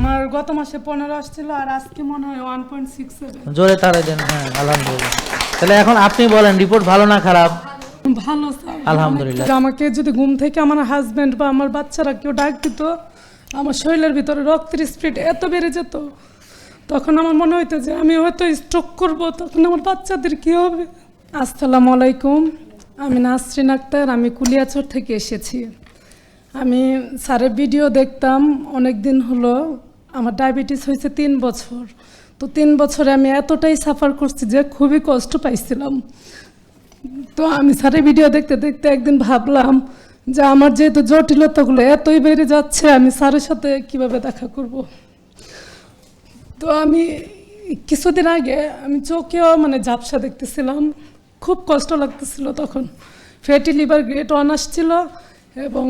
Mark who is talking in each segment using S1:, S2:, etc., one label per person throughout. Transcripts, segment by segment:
S1: আমার গত মাসে পনেরো আসছিল আর আজকে মনে হয় ওয়ান পয়েন্ট সিক্স
S2: জোরে তাড়াই দেন হ্যাঁ আলহামদুলিল্লাহ। তাহলে এখন আপনি বলেন রিপোর্ট ভালো না খারাপ?
S1: ভালো
S2: আলহামদুলিল্লাহ।
S1: আমাকে যদি ঘুম থেকে আমার হাজবেন্ড বা আমার বাচ্চারা কেউ ডাক দিত আমার শরীরের ভিতরে রক্তের স্পিড এত বেড়ে যেত তখন আমার মনে হইতো যে আমি হয়তো স্ট্রোক করব তখন আমার বাচ্চাদের কি হবে? আসসালামু আলাইকুম আমি নাসরিন আক্তার আমি কুলিয়াচর থেকে এসেছি। আমি স্যারের ভিডিও দেখতাম অনেক দিন হলো আমার ডায়াবেটিস হয়েছে তিন বছর। তো তিন বছরে আমি এতটাই সাফার করছি যে খুবই কষ্ট পাইছিলাম। তো আমি স্যারের ভিডিও দেখতে দেখতে একদিন ভাবলাম যে আমার যেহেতু জটিলতাগুলো এতই বেড়ে যাচ্ছে, আমি স্যারের সাথে কীভাবে দেখা করব? তো আমি কিছুদিন আগে আমি চোখেও মানে ঝাপসা দেখতেছিলাম। খুব কষ্ট লাগতেছিল তখন। ফ্যাটি লিভার গ্রেট ওয়ান আসছিল এবং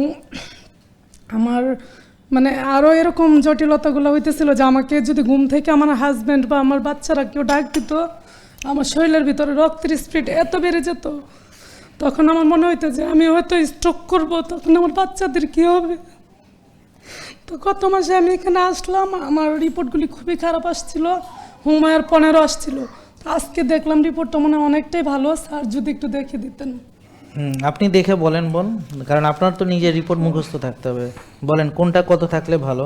S1: আমার মানে আরও এরকম জটিলতাগুলো হইতেছিল যে আমাকে যদি ঘুম থেকে আমার হাজব্যান্ড বা আমার বাচ্চারা কেউ ডাক দিত, আমার শরীরের ভিতরে রক্তের স্পিড এত বেড়ে যেত। তখন আমার মনে হইতো যে আমি হয়তো স্ট্রোক করব, তখন আমার বাচ্চাদের কী হবে? তো গত মাসে আমি এখানে আসলাম, আমার রিপোর্টগুলি খুবই খারাপ আসছিল হুমায়ের পনেরো আসছিল। আজকে দেখলাম রিপোর্টটা মনে অনেকটাই ভালো, স্যার যদি একটু দেখে দিতেন।
S2: হুম, আপনি দেখে বলেন বোন কারণ আপনার তো নিজের রিপোর্ট মুখস্থ থাকতে হবে। বলেন কোনটা কত থাকলে ভালো?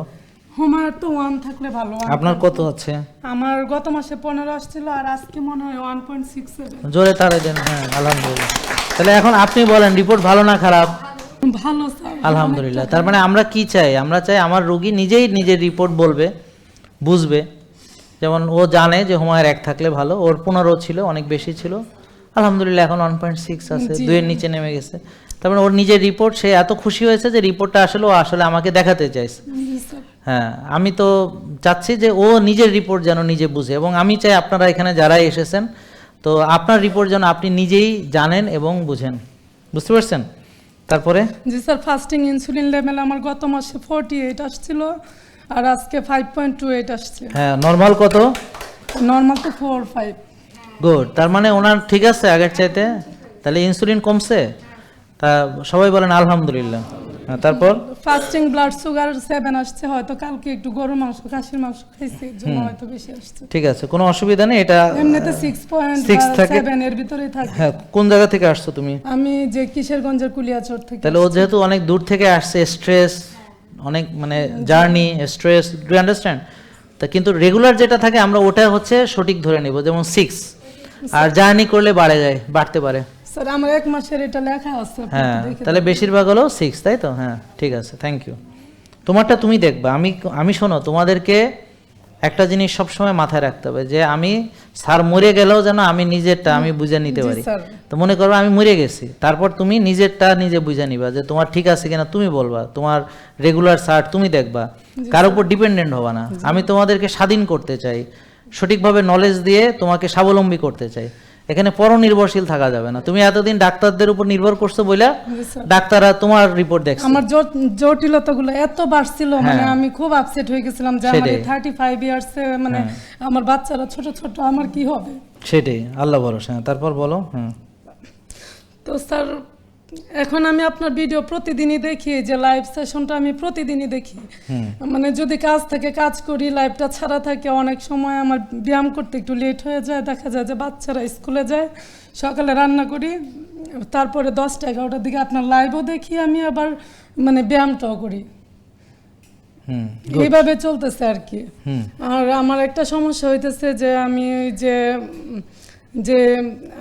S1: হুমায়ের তো ওয়ান থাকলে ভালো
S2: আপনার কত হচ্ছে
S1: আমার গত মাসে পনেরো আসছিল আর আজকে মনে হয় ওয়ান পয়েন্ট সিক্স
S2: জোরে তাড়াই দেন হ্যাঁ আলহামদুলিল্লাহ। তাহলে এখন আপনি বলেন রিপোর্ট ভালো না খারাপ?
S1: ভালো
S2: আলহামদুলিল্লাহ তার মানে আমরা কি চাই? আমরা চাই আমার রোগী নিজেই নিজের রিপোর্ট বলবে বুঝবে। যেমন ও জানে যে হুমায়ের এক থাকলে ভালো ওর পনেরো ছিল অনেক বেশি ছিল। আলহামদুলিল্লাহ এখন ওয়ান পয়েন্ট সিক্স আছে। দুইয়ের নিচে নেমে গেছে। তার মানে ওর নিজের রিপোর্ট সে এত খুশি হয়েছে যে রিপোর্টটা আসলে ও আসলে আমাকে দেখাতে চাইছে। হ্যাঁ আমি তো চাচ্ছি যে ও নিজের রিপোর্ট যেন নিজে বুঝে এবং আমি চাই আপনারা এখানে যারাই এসেছেন তো আপনার রিপোর্ট যেন আপনি নিজেই জানেন এবং বুঝেন। বুঝতে পারছেন? তারপরে?
S1: জি স্যার ফাস্টিং ইনসুলিন লেভেল আমার গত মাসে ফোরটি এইট আসছিল আর আজকে ফাইভ পয়েন্ট টু এইট আসছে।
S2: হ্যাঁ নর্মাল কত?
S1: নর্মাল তো ফোর ফাইভ
S2: গুড তার মানে ওনার ঠিক আছে আগের চাইতে? তাহলে ইনসুলিন কমছে? তা সবাই বলেন আলহামদুলিল্লাহ। হ্যাঁ, তারপর?
S1: ফাস্টিং ব্লাড সুগার সেভেন আসছে হয়তো কালকে একটু গরম মাংস খাসির মাংস খাইছি জন্য হয়তো বেশি আসছে।
S2: ঠিক আছে কোনো অসুবিধা নেই এটা
S1: এমনিতে সিক্স পয়েন্ট
S2: Six থাকে।
S1: সেভেন এর ভিতরেই থাকে।
S2: হ্যাঁ কোন জায়গা থেকে আসছো তুমি?
S1: আমি যে কিশোরগঞ্জের কুলিয়াচর থেকে
S2: তাহলে ও যেহেতু অনেক দূর থেকে আসছে স্ট্রেস অনেক মানে জার্নি স্ট্রেস ডু আন্ডারস্ট্যান্ড তা কিন্তু রেগুলার যেটা থাকে আমরা ওটা হচ্ছে সঠিক ধরে নিব যেমন সিক্স আর জার্নি করলে বাড়ে যায় বাড়তে পারে।
S1: স্যার আমার এক মাসের এটা লেখা আছে
S2: হ্যাঁ তাহলে বেশিরভাগ হলো সিক্স তাই তো? হ্যাঁ ঠিক আছে থ্যাংক ইউ তোমারটা তুমি দেখবা আমি আমি শোনো তোমাদেরকে একটা জিনিস সবসময় মাথায় রাখতে হবে যে আমি স্যার মরে গেলেও যেন আমি নিজেরটা আমি বুঝে নিতে পারি। তো মনে করো আমি মরে গেছি তারপর তুমি নিজেরটা নিজে বুঝে নিবা যে তোমার ঠিক আছে কিনা তুমি বলবা তোমার রেগুলার সার্ট তুমি দেখবা। কার উপর ডিপেন্ডেন্ট হবা না। আমি তোমাদেরকে স্বাধীন করতে চাই সঠিকভাবে নলেজ দিয়ে তোমাকে স্বাবলম্বী করতে চাই। এখানে পরনির্ভরশীল থাকা যাবে না। তুমি এতদিন ডাক্তারদের উপর নির্ভর করছ বইলা ডাক্তাররা তোমার রিপোর্ট দেখছে।
S1: আমার জটিলতাগুলো এত বাড়ছিল মানে
S2: হ্যাঁ।
S1: আমি খুব আপসেট হয়ে গেছিলাম যে আমার
S2: সেটাই। হ্যাঁ।
S1: থার্টি ফাইভ ইয়ার্সে মানে আমার বাচ্চারা ছোট ছোট আমার কি হবে?
S2: সেটাই আল্লাহ ভরসা। হ্যাঁ, তারপর বলো হ্যাঁ
S1: তো স্যার এখন আমি আপনার ভিডিও প্রতিদিনই দেখি যে লাইভ সেশনটা আমি প্রতিদিনই দেখি। মানে যদি কাজ থেকে কাজ করি লাইভটা ছাড়া থাকে অনেক সময় আমার ব্যায়াম করতে একটু লেট হয়ে যায় দেখা যায় যে বাচ্চারা স্কুলে যায় সকালে রান্না করি তারপরে দশটা এগারোটার দিকে আপনার লাইভও দেখি আমি আবার মানে ব্যায়ামটাও করি।
S2: হুম
S1: এইভাবে চলতেছে আর কি। আর আমার একটা সমস্যা হইতেছে যে আমি ওই যে যে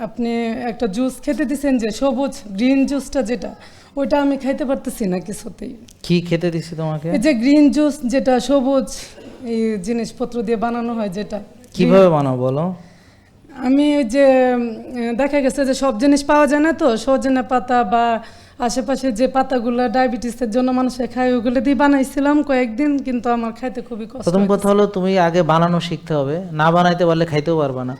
S1: আপনি একটা জুস খেতে দিছেন যে সবুজ গ্রিন জুসটা যেটা ওইটা আমি খাইতে পারতেছি না কিছুতেই।
S2: কি খেতে দিছি তোমাকে?
S1: এই যে গ্রিন জুস যেটা সবুজ এই জিনিসপত্র দিয়ে বানানো হয় যেটা।
S2: কীভাবে বানাও বলো?
S1: আমি ওই যে দেখা গেছে যে সব জিনিস পাওয়া যায় না তো সজনে পাতা বা আশেপাশে যে পাতাগুলো ডায়াবেটিসের জন্য মানুষে খায় ওগুলো দিয়ে বানাইছিলাম কয়েকদিন কিন্তু আমার খাইতে খুবই কষ্ট
S2: প্রথম কথা হলো তুমি আগে বানানো শিখতে হবে না বানাইতে পারলে খাইতেও পারবে না।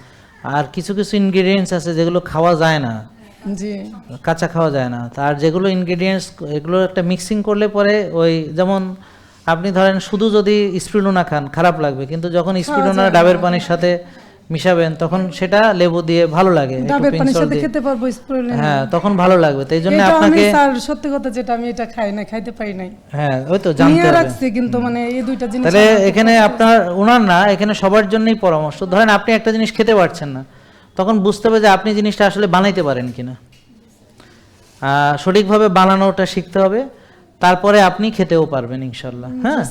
S2: আর কিছু কিছু ইনগ্রেডিয়েন্টস আছে যেগুলো খাওয়া যায় না।
S1: জি।
S2: কাঁচা খাওয়া যায় না। তার যেগুলো ইনগ্রেডিয়েন্টস এগুলো একটা মিক্সিং করলে পরে ওই যেমন আপনি ধরেন শুধু যদি স্প্রিডোনা খান খারাপ লাগবে। কিন্তু যখন স্প্রিডোনা ডাবের পানির সাথে মিশাবেন তখন সেটা লেবু দিয়ে ভালো লাগে।
S1: খেতে পারব
S2: হ্যাঁ তখন ভালো লাগবে তাই জন্য আপনাকে
S1: স্যার সত্যি কথা যেটা আমি এটা খাই না খাইতে পারি নাই।
S2: হ্যাঁ ওই তো জানতে
S1: রাখছি কিন্তু মানে এই দুইটা জিনিস
S2: তাহলে এখানে আপনার ওনার না এখানে সবার জন্যই পরামর্শ। ধরেন আপনি একটা জিনিস খেতে পারছেন না তখন বুঝতে হবে যে আপনি জিনিসটা আসলে বানাইতে পারেন কিনা। আহ, সঠিকভাবে বানানোটা শিখতে হবে। তারপরে আপনি খেতেও পারবেন ইনশাল্লাহ হ্যাঁ?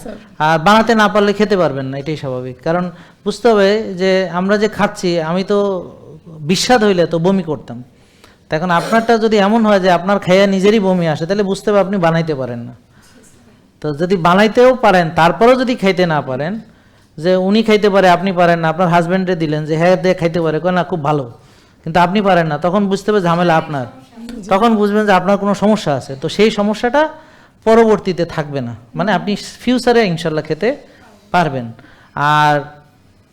S2: আর বানাতে না পারলে খেতে পারবেন না এটাই স্বাভাবিক। কারণ বুঝতে হবে যে আমরা যে খাচ্ছি আমি তো বিস্বাদ হইলে তো বমি করতাম। এখন আপনারটা যদি এমন হয় যে আপনার খাইয়া নিজেরই বমি আসে তাহলে বুঝতে হবে আপনি বানাইতে পারেন না। তো যদি বানাইতেও পারেন তারপরেও যদি খাইতে না পারেন যে উনি খাইতে পারে আপনি পারেন না আপনার হাজব্যান্ডে দিলেন যে হ্যাঁ দিয়ে খাইতে পারে। না খুব ভালো। কিন্তু আপনি পারেন না তখন বুঝতে হবে ঝামেলা আপনার। তখন বুঝবেন যে আপনার কোনো সমস্যা আছে। তো সেই সমস্যাটা পরবর্তীতে থাকবে না। মানে আপনি ফিউচারে ইনশাল্লাহ খেতে পারবেন। আর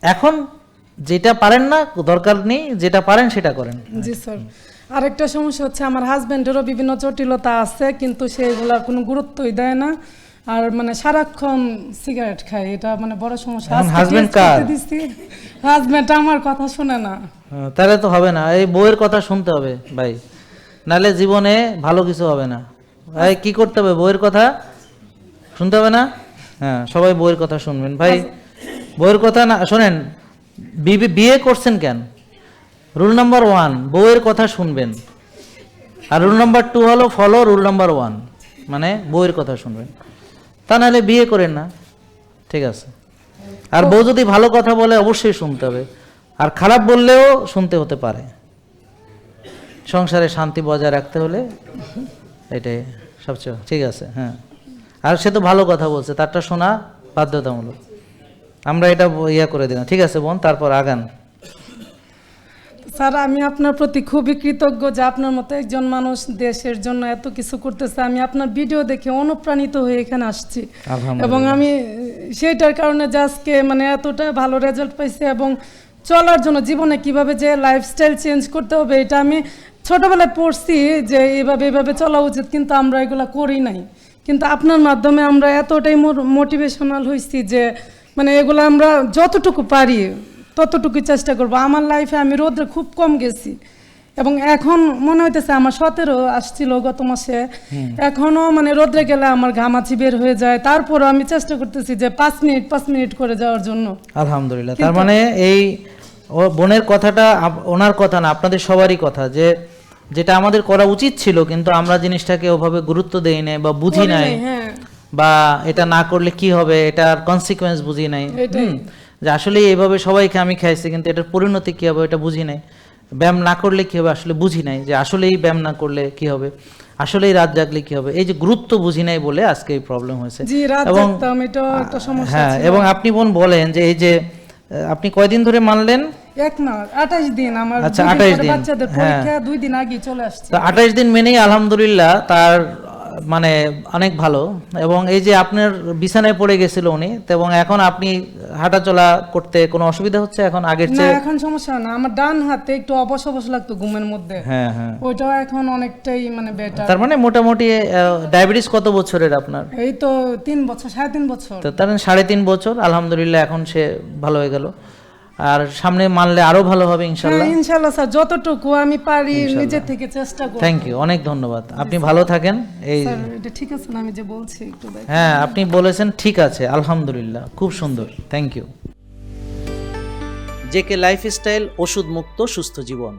S2: এখন যেটা পারেন না দরকার নেই যেটা পারেন সেটা করেন।
S1: জি স্যার আরেকটা সমস্যা হচ্ছে আমার হাজবেন্ডেরও বিভিন্ন জটিলতা আছে কিন্তু সেগুলা কোনো গুরুত্বই দেয় না। আর মানে সারাক্ষণ সিগারেট খায় এটা মানে বড় সমস্যা।
S2: এখন কার?
S1: হাজবেন্ড আমার কথা শুনে না।
S2: হ্যাঁ, তাহলে তো হবে না। এই বইয়ের কথা শুনতে হবে ভাই। নাহলে জীবনে ভালো কিছু হবে না। ভাই কি করতে হবে? বইয়ের কথা? শুনতে হবে না? হ্যাঁ সবাই বইয়ের কথা শুনবেন। ভাই বইয়ের কথা না শোনেন বিয়ে করছেন কেন? রুল নাম্বার ওয়ান বইয়ের কথা শুনবেন। আর রুল নাম্বার টু হলো ফলো রুল নাম্বার ওয়ান মানে বইয়ের কথা শুনবেন। তা নাহলে বিয়ে করেন না। ঠিক আছে। আর বউ যদি ভালো কথা বলে অবশ্যই শুনতে হবে। আর খারাপ বললেও শুনতে হতে পারে। সংসারে শান্তি বজায় রাখতে হলে এটাই সবচেয়ে ঠিক আছে হ্যাঁ। আর সে তো ভালো কথা বলছে তারটা শোনা বাধ্যতামূলক। আমরা এটা ইয়া করে দিলাম। ঠিক আছে বোন তারপর আগান।
S1: স্যার আমি আপনার প্রতি খুবই কৃতজ্ঞ যে আপনার মতো একজন মানুষ দেশের জন্য এত কিছু করতেছে। আমি আপনার ভিডিও দেখে অনুপ্রাণিত হয়ে এখানে আসছি। এবং আমি সেইটার কারণে যে আজকে মানে এতটা ভালো রেজাল্ট পাইছি এবং চলার জন্য জীবনে কীভাবে যে লাইফস্টাইল চেঞ্জ করতে হবে এটা আমি ছোটবেলায় পড়ছি যে এইভাবে এইভাবে চলা উচিত কিন্তু আমরা এগুলো করি নাই। কিন্তু আপনার মাধ্যমে আমরা এতটাই মোটিভেশনাল হয়েছি যে মানে এগুলো আমরা যতটুকু পারি ততটুকু চেষ্টা করব। আমার লাইফে আমি রোদ্রে খুব কম গেছি। এবং এখন মনে হইতেছে আমার সতেরো আসছিল গত মাসে। এখনও মানে রোদ্রে গেলে আমার ঘামাচি বের হয়ে যায়। তারপরও আমি চেষ্টা করতেছি যে পাঁচ মিনিট পাঁচ মিনিট করে যাওয়ার জন্য।
S2: আলহামদুলিল্লাহ। তার মানে এই বোনের কথাটা ওনার কথা না আপনাদের সবারই কথা যে যেটা আমাদের করা উচিত ছিল কিন্তু আমরা জিনিসটাকে ওভাবে গুরুত্ব দেই নাই বা বুঝি নাই
S1: হ্যাঁ।
S2: বা এটা না করলে কি হবে এটার কনসিকোয়েন্স বুঝি নাই। যে আসলে এইভাবে সবাইকে আমি খাইছি কিন্তু এটার পরিণতি কি হবে এটা বুঝি নাই। ব্যায়াম না করলে কি হবে আসলে বুঝি নাই যে আসলেই ব্যায়াম না করলে কি হবে আসলেই রাত জাগলে কি হবে। এই যে গুরুত্ব বুঝি নাই বলে আজকে এই প্রবলেম হয়েছে। এবং
S1: এটা একটা সমস্যা
S2: হ্যাঁ এবং আপনি বোন বলেন যে এই যে আপনি কয়দিন ধরে মানলেন?
S1: এক না আঠাশ দিন আমার
S2: আচ্ছা, 28 দিন,
S1: বাচ্চাদের
S2: হ্যাঁ।
S1: পরীক্ষা দুই দিন আগে চলে আসছে।
S2: তো আঠাশ দিন মেনেই আলহামদুলিল্লাহ তার মানে অনেক ভালো। এবং এই যে আপনার বিছানায় পড়ে গেছিল উনি এবং এখন আপনি হাঁটাচলা করতে কোনো অসুবিধা হচ্ছে? এখন আগের চেয়ে
S1: এখন সমস্যা না। আমার ডান হাতে একটু অবশ অবশ লাগতো ঘুমের মধ্যে।
S2: হ্যাঁ হ্যাঁ।
S1: ওইটাও এখন অনেকটাই মানে বেটার
S2: তার মানে মোটামুটি ডায়াবেটিস কত বছরের আপনার?
S1: এই তো তিন বছর সাড়ে তিন বছর।
S2: তো তার মানে সাড়ে তিন বছর আলহামদুলিল্লাহ এখন সে ভালো হয়ে গেল। আর সামনে মানলে আরও ভালো হবে ইনশাল্লাহ
S1: হ্যাঁ ইনশাল্লাহ। স্যার যতটুকু আমি পারি নিজে থেকে চেষ্টা করব।
S2: থ্যাংক ইউ অনেক ধন্যবাদ। আপনি ভালো থাকেন এই
S1: এটা ঠিক আছে না আমি যে বলছি একটু
S2: হ্যাঁ আপনি বলেছেন ঠিক আছে আলহামদুলিল্লাহ খুব সুন্দর। থ্যাংক ইউ জেকে লাইফস্টাইল ওষুধ মুক্ত সুস্থ জীবন।